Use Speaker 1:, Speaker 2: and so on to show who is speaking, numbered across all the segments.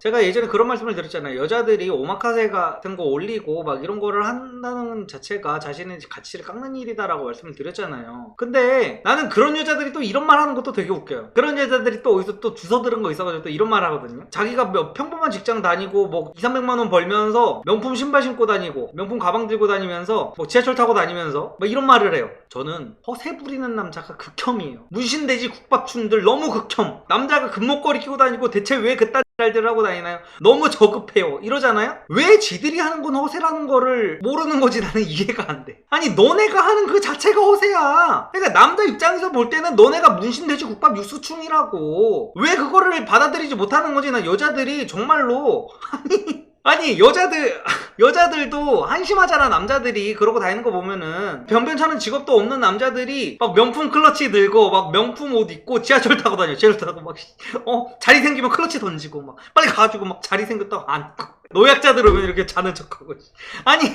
Speaker 1: 제가 예전에 그런 말씀을 드렸잖아요. 여자들이 오마카세 같은 거 올리고 막 이런 거를 한다는 자체가 자신의 가치를 깎는 일이다라고 말씀을 드렸잖아요. 근데 나는 그런 여자들이 또 이런 말 하는 것도 되게 웃겨요. 그런 여자들이 또 어디서 또 주워 들은 거 있어가지고 또 이런 말 하거든요. 자기가 몇 평범한 직장 다니고 뭐 2, 300만 원 벌면서 명품 신발 신고 다니고 명품 가방 들고 다니면서 뭐 지하철 타고 다니면서 막 이런 말을 해요. 저는 허세 부리는 남자가 극혐이에요. 문신돼지 국밥충들 너무 극혐. 남자가 금목걸이 끼고 다니고 대체 왜 그딴 잘들 하고 다니나요? 너무 저급해요. 이러잖아요? 왜 지들이 하는 건 허세라는 거를 모르는 거지 나는 이해가 안 돼. 아니 너네가 하는 그 자체가 허세야. 그러니까 남자 입장에서 볼 때는 너네가 문신돼지 국밥 육수충이라고. 왜 그거를 받아들이지 못하는 거지? 나 여자들이 정말로 아니 아니 여자들 여자들도 한심하잖아 남자들이. 그러고 다니는 거 보면은. 변변찮은 직업도 없는 남자들이 막 명품 클러치 들고 막 명품 옷 입고 지하철 타고 다녀. 지하철 타고 막 어? 자리 생기면 클러치 던지고 막 빨리 가가지고 막 자리 생겼다고 안고 노약자들 오면 이렇게 자는 척하고 아니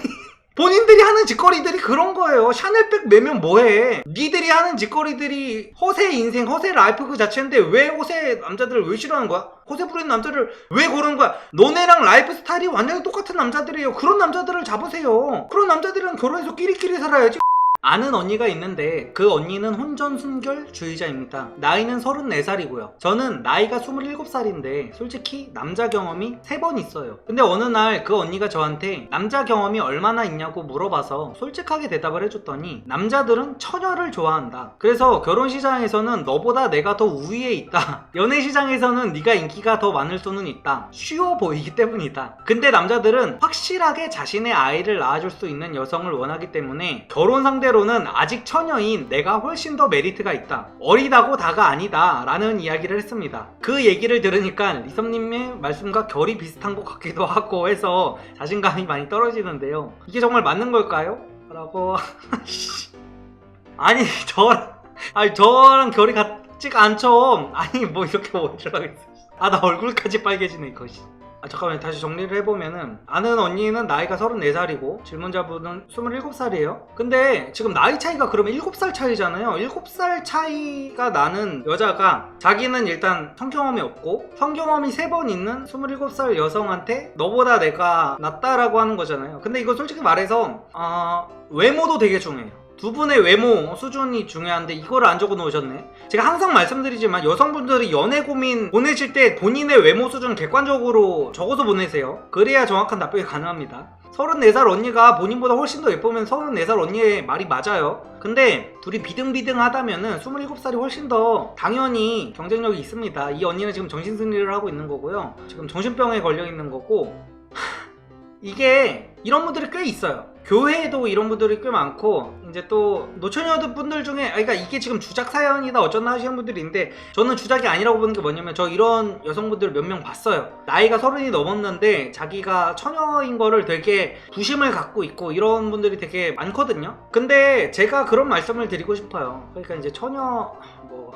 Speaker 1: 본인들이 하는 짓거리들이 그런 거예요. 샤넬백 매면 뭐해? 니들이 하는 짓거리들이 허세 인생, 허세 라이프 그 자체인데 왜 허세 남자들을 왜 싫어하는 거야? 허세 부리는 남자를 왜 고르는 거야? 너네랑 라이프 스타일이 완전히 똑같은 남자들이에요. 그런 남자들을 잡으세요. 그런 남자들은 결혼해서 끼리끼리 살아야지. 아는 언니가 있는데 그 언니는 혼전 순결주의자입니다. 나이는 34살이고요. 저는 나이가 27살인데 솔직히 남자 경험이 3번 있어요. 근데 어느 날 그 언니가 저한테 남자 경험이 얼마나 있냐고 물어봐서 솔직하게 대답을 해줬더니 남자들은 처녀를 좋아한다. 그래서 결혼 시장에서는 너보다 내가 더 우위에 있다. 연애 시장에서는 네가 인기가 더 많을 수는 있다. 쉬워 보이기 때문이다. 근데 남자들은 확실하게 자신의 아이를 낳아줄 수 있는 여성을 원하기 때문에 결혼 상대로 는 아직 처녀인 내가 훨씬 더 메리트가 있다. 어리다고 다가 아니다. 라는 이야기를 했습니다. 그 얘기를 들으니까 리섭님의 말씀과 결이 비슷한 것 같기도 하고 해서 자신감이 많이 떨어지는데요. 이게 정말 맞는 걸까요? 라고. 아니, 저, 아니, 저랑 결이 같지가 않죠. 아니, 뭐 이렇게 원주라고 했어. 아, 나 얼굴까지 빨개지네, 이것이. 아, 잠깐만, 다시 정리를 해보면은, 아는 언니는 나이가 34살이고, 질문자분은 27살이에요. 근데 지금 나이 차이가 그러면 7살 차이잖아요. 7살 차이가 나는 여자가 자기는 일단 성경험이 없고, 성경험이 3번 있는 27살 여성한테 너보다 내가 낫다라고 하는 거잖아요. 근데 이거 솔직히 말해서, 어, 외모도 되게 중요해요. 두 분의 외모 수준이 중요한데 이거를 안 적어 놓으셨네. 제가 항상 말씀드리지만 여성분들이 연애 고민 보내실 때 본인의 외모 수준 객관적으로 적어서 보내세요. 그래야 정확한 답변이 가능합니다. 34살 언니가 본인보다 훨씬 더 예쁘면 34살 언니의 말이 맞아요. 근데 둘이 비등비등하다면은 27살이 훨씬 더 당연히 경쟁력이 있습니다. 이 언니는 지금 정신승리를 하고 있는 거고요. 지금 정신병에 걸려 있는 거고 이게 이런 분들이 꽤 있어요. 교회에도 이런 분들이 꽤 많고 이제 또 노처녀 분들 중에 아 그러니까 이게 지금 주작 사연이다 어쩌나 하시는 분들이 있는데 저는 주작이 아니라고 보는 게 뭐냐면 저 이런 여성분들 몇 명 봤어요. 나이가 서른이 넘었는데 자기가 처녀인 거를 되게 부심을 갖고 있고 이런 분들이 되게 많거든요. 근데 제가 그런 말씀을 드리고 싶어요. 그러니까 이제 처녀 뭐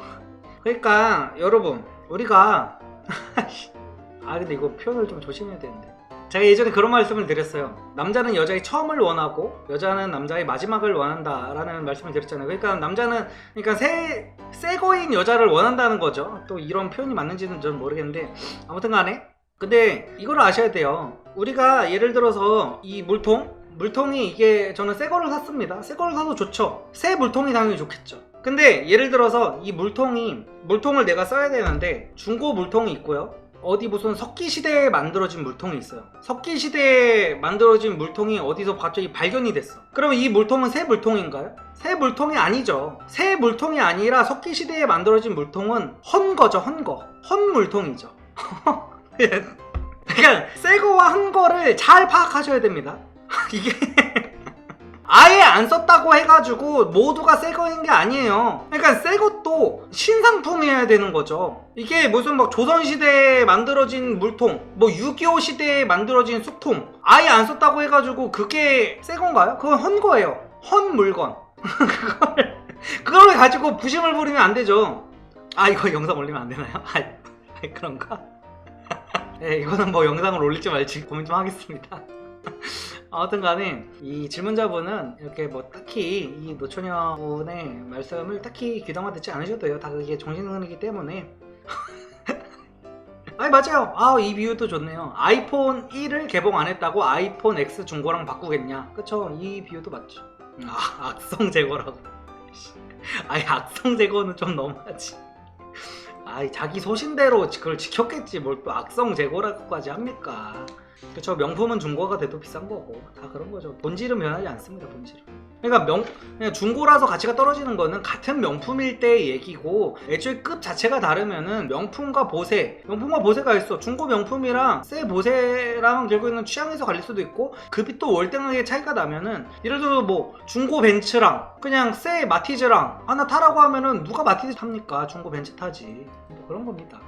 Speaker 1: 그러니까 여러분 우리가 아 근데 이거 표현을 좀 조심해야 되는데 제가 예전에 그런 말씀을 드렸어요. 남자는 여자의 처음을 원하고 여자는 남자의 마지막을 원한다 라는 말씀을 드렸잖아요. 그러니까 남자는 그러니까 새 새거인 여자를 원한다는 거죠. 또 이런 표현이 맞는지는 저는 모르겠는데 아무튼 간에 근데 이걸 아셔야 돼요. 우리가 예를 들어서 이 물통 물통이 이게 저는 새 거를 샀습니다. 새 거를 사도 좋죠. 새 물통이 당연히 좋겠죠. 근데 예를 들어서 이 물통이 물통을 내가 써야 되는데 중고 물통이 있고요. 어디 무슨 석기 시대에 만들어진 물통이 있어요. 석기 시대에 만들어진 물통이 어디서 갑자기 발견이 됐어. 그럼 이 물통은 새 물통인가요? 새 물통이 아니죠. 새 물통이 아니라 석기 시대에 만들어진 물통은 헌거죠, 헌거. 헌 물통이죠. 그러니까 새 거와 헌 거를 잘 파악하셔야 됩니다. 이게 아예 안 썼다고 해가지고 모두가 새 거인 게 아니에요. 그러니까 새 것도 신상품이어야 되는 거죠. 이게 무슨 막 조선시대에 만들어진 물통, 뭐 6.25 시대에 만들어진 쑥통, 아예 안 썼다고 해가지고 그게 새 건가요? 그건 헌 거예요. 헌 물건. 그걸, 그걸 가지고 부심을 부리면 안 되죠. 아, 이거 영상 올리면 안 되나요? 아, 아 그런가? 네, 이거는 뭐 영상을 올릴지 말지 고민 좀 하겠습니다. 아무튼 간에 이 질문자분은 이렇게 뭐 딱히 이 노처녀분의 말씀을 딱히 귀담아 듣지 않으셔도 돼요. 다 그게 정신승리이기 때문에. 아 아니 맞아요. 아 이 비유도 좋네요. 아이폰 1을 개봉 안 했다고 아이폰 X 중고랑 바꾸겠냐? 그쵸? 이 비유도 맞죠. 음, 아 악성 제거라고. 아니 악성 제거는 좀 너무하지. 아이 자기 소신대로 그걸 지켰겠지 뭘 또 악성 제거라고까지 합니까? 그쵸 명품은 중고가 돼도 비싼 거고 다 그런 거죠. 본질은 변하지 않습니다. 본질은. 그러니까 명 그냥 중고라서 가치가 떨어지는 거는 같은 명품일 때의 얘기고 애초에 급 자체가 다르면은 명품과 보세 명품과 보세가 있어 중고 명품이랑 새 보세랑 결국에는 취향에서 갈릴 수도 있고 급이 또 월등하게 차이가 나면은 예를 들어 뭐 중고 벤츠랑 그냥 새 마티즈랑 하나 타라고 하면은 누가 마티즈 탑니까 중고 벤츠 타지 뭐 그런 겁니다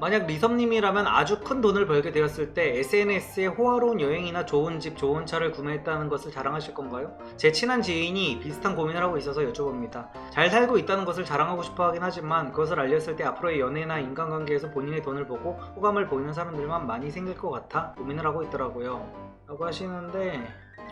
Speaker 1: 만약 리섭님이라면 아주 큰 돈을 벌게 되었을 때 SNS에 호화로운 여행이나 좋은 집, 좋은 차를 구매했다는 것을 자랑하실 건가요? 제 친한 지인이 비슷한 고민을 하고 있어서 여쭤봅니다. 잘 살고 있다는 것을 자랑하고 싶어 하긴 하지만 그것을 알렸을 때 앞으로의 연애나 인간관계에서 본인의 돈을 보고 호감을 보이는 사람들만 많이 생길 것 같아 고민을 하고 있더라고요. 라고 하시는데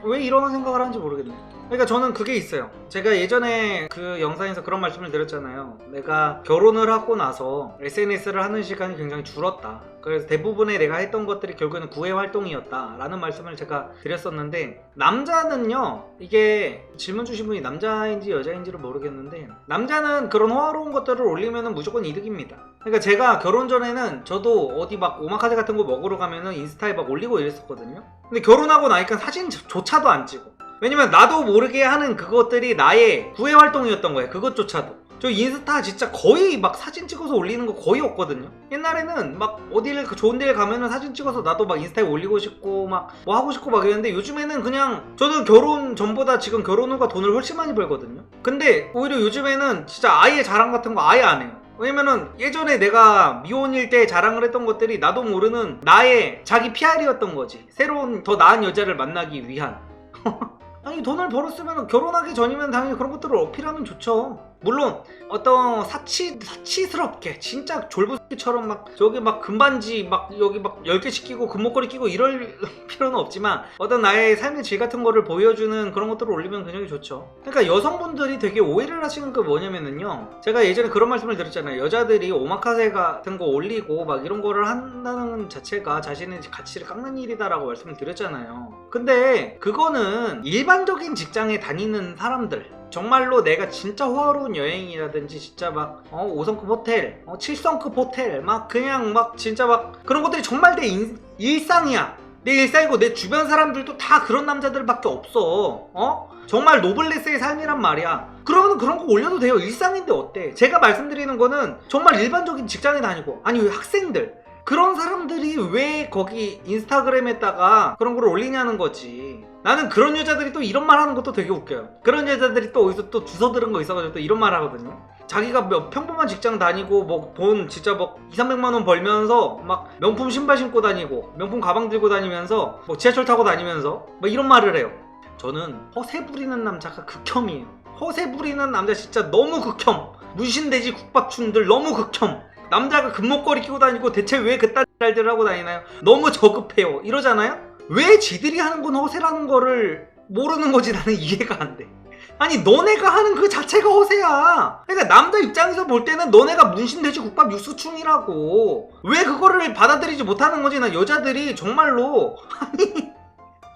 Speaker 1: 왜 이런 생각을 하는지 모르겠네. 그러니까 저는 그게 있어요. 제가 예전에 그 영상에서 그런 말씀을 드렸잖아요. 내가 결혼을 하고 나서 SNS를 하는 시간이 굉장히 줄었다. 그래서 대부분의 내가 했던 것들이 결국에는 구애 활동이었다라는 말씀을 제가 드렸었는데 남자는요 이게 질문 주신 분이 남자인지 여자인지를 모르겠는데 남자는 그런 호화로운 것들을 올리면 무조건 이득입니다. 그러니까 제가 결혼 전에는 저도 어디 막 오마카세 같은 거 먹으러 가면은 인스타에 막 올리고 이랬었거든요. 근데 결혼하고 나니까 사진조차도 안 찍어. 왜냐면 나도 모르게 하는 그것들이 나의 구애 활동이었던 거예요. 그것조차도. 저 인스타 진짜 거의 막 사진 찍어서 올리는 거 거의 없거든요. 옛날에는 막 어디를 그 좋은 데를 가면은 사진 찍어서 나도 막 인스타에 올리고 싶고 막 뭐 하고 싶고 막 이랬는데 요즘에는 그냥 저는 결혼 전보다 지금 결혼 후가 돈을 훨씬 많이 벌거든요. 근데 오히려 요즘에는 진짜 아예 자랑 같은 거 아예 안 해요. 왜냐면은 예전에 내가 미혼일 때 자랑을 했던 것들이 나도 모르는 나의 자기 PR이었던 거지. 새로운 더 나은 여자를 만나기 위한. 아니 돈을 벌었으면 결혼하기 전이면 당연히 그런 것들을 어필하면 좋죠. 물론 어떤 사치 사치스럽게 진짜 졸부처럼 막 저기 막 금반지 막 여기 막 10개씩 끼고 금목걸이 끼고 이럴 필요는 없지만 어떤 나의 삶의 질 같은 거를 보여주는 그런 것들을 올리면 굉장히 좋죠. 그러니까 여성분들이 되게 오해를 하시는 게 뭐냐면은요. 제가 예전에 그런 말씀을 드렸잖아요. 여자들이 오마카세 같은 거 올리고 막 이런 거를 한다는 자체가 자신의 가치를 깎는 일이다 라고 말씀을 드렸잖아요. 근데 그거는 일반적인 직장에 다니는 사람들 정말로 내가 진짜 호화로운 여행이라든지 진짜 막 어, 5성급 호텔, 어, 7성급 호텔 막 그냥 막 진짜 막 그런 것들이 정말 내 인- 일상이야. 내 일상이고 내 주변 사람들도 다 그런 남자들밖에 없어. 어? 정말 노블레스의 삶이란 말이야. 그러면 그런 거 올려도 돼요. 일상인데 어때? 제가 말씀드리는 거는 정말 일반적인 직장에 다니고 아니 왜 학생들 그런 사람들이 왜 거기 인스타그램에다가 그런 걸 올리냐는 거지. 나는 그런 여자들이 또 이런 말 하는 것도 되게 웃겨요. 그런 여자들이 또 어디서 또 주워 들은 거 있어가지고 또 이런 말 하거든요. 자기가 몇 평범한 직장 다니고 뭐 돈 진짜 뭐 2, 300만 원 벌면서 막 명품 신발 신고 다니고 명품 가방 들고 다니면서 뭐 지하철 타고 다니면서 뭐 이런 말을 해요. 저는 허세 부리는 남자가 극혐이에요. 허세 부리는 남자 진짜 너무 극혐. 문신돼지 국밥충들 너무 극혐. 남자가 금목걸이 끼고 다니고 대체 왜 그딴 날들을 하고 다니나요? 너무 저급해요. 이러잖아요? 왜 지들이 하는 건 허세라는 거를 모르는 거지 나는 이해가 안 돼. 아니 너네가 하는 그 자체가 허세야. 그러니까 남자 입장에서 볼 때는 너네가 문신돼지 국밥 육수충이라고. 왜 그거를 받아들이지 못하는 거지? 나 여자들이 정말로 아니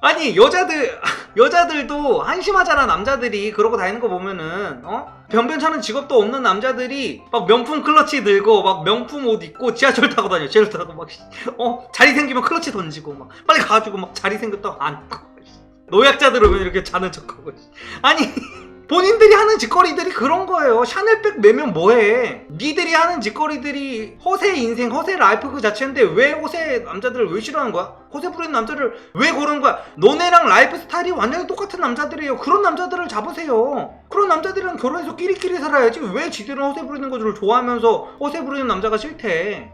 Speaker 1: 아니 여자들 여자들도 한심하잖아 남자들이. 그러고 다니는 거 보면은 어? 변변찮은 직업도 없는 남자들이 막 명품 클러치 들고 막 명품 옷 입고 지하철 타고 다녀 지하철 타고 막 어? 자리 생기면 클러치 던지고 막 빨리 가가지고 막 자리 생겼다 앉고 노약자들 오면 이렇게 자는 척하고 아니 본인들이 하는 짓거리들이 그런 거예요. 샤넬백 매면 뭐해? 니들이 하는 짓거리들이 허세 인생, 허세 라이프 그 자체인데 왜 허세 남자들을 왜 싫어하는 거야? 허세 부리는 남자를 왜 고르는 거야? 너네랑 라이프 스타일이 완전히 똑같은 남자들이에요. 그런 남자들을 잡으세요. 그런 남자들이랑 결혼해서 끼리끼리 살아야지. 왜 지들은 허세 부리는 것을 좋아하면서 허세 부리는 남자가 싫대?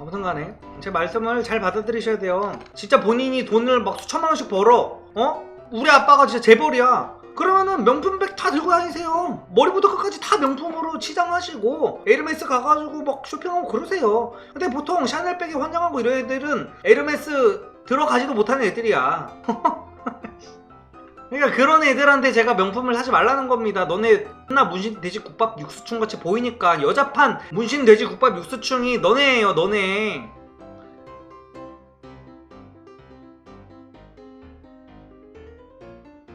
Speaker 1: 아무튼 간에 제 말씀을 잘 받아들이셔야 돼요. 진짜 본인이 돈을 막 수천만 원씩 벌어. 어? 우리 아빠가 진짜 재벌이야. 그러면은 명품백 다 들고 다니세요. 머리부터 끝까지 다 명품으로 치장하시고 에르메스 가가지고 막 쇼핑하고 그러세요. 근데 보통 샤넬백에 환장하고 이런 애들은 에르메스 들어가지도 못하는 애들이야. 그러니까 그런 애들한테 제가 명품을 사지 말라는 겁니다. 너네 나 문신 돼지 국밥 육수충 같이 보이니까 여자판 문신 돼지 국밥 육수충이 너네예요, 너네.